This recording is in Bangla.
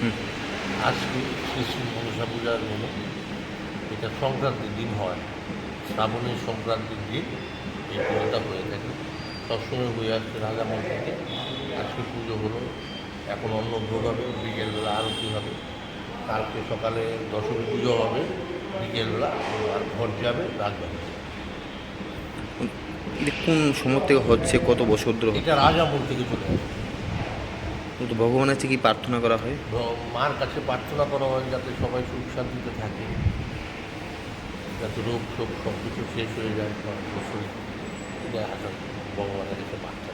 আজকে শ্রী শ্রী মনসা পূজার দিনে? এটা সংক্রান্তির দিন হয়। শ্রাবণের সংক্রান্তির দিন এই পুজোটা হয়ে থাকে। সবসময় হয়ে আসছে রাজামল থেকে আজকে পুজো হলো। এখন অন্য ভোগ হবে বিকেলবেলা আরতি হবে। কালকে সকালে দশমী পুজো হবে। বিকেলবেলা আর ঘর যাবে রাত কোন সময় থেকে হচ্ছে? কত বছর ধরে? এটা রাজামল থেকে চলে আসে তো ভগবানের কাছে কি প্রার্থনা করা হয়? মার কাছে প্রার্থনা করা হয় যাতে সবাই সুখ শান্তিতে থাকে, যাতে রোগ শোক সব কিছু শেষ হয়ে যায়। ভগবানের কাছে প্রার্থনা।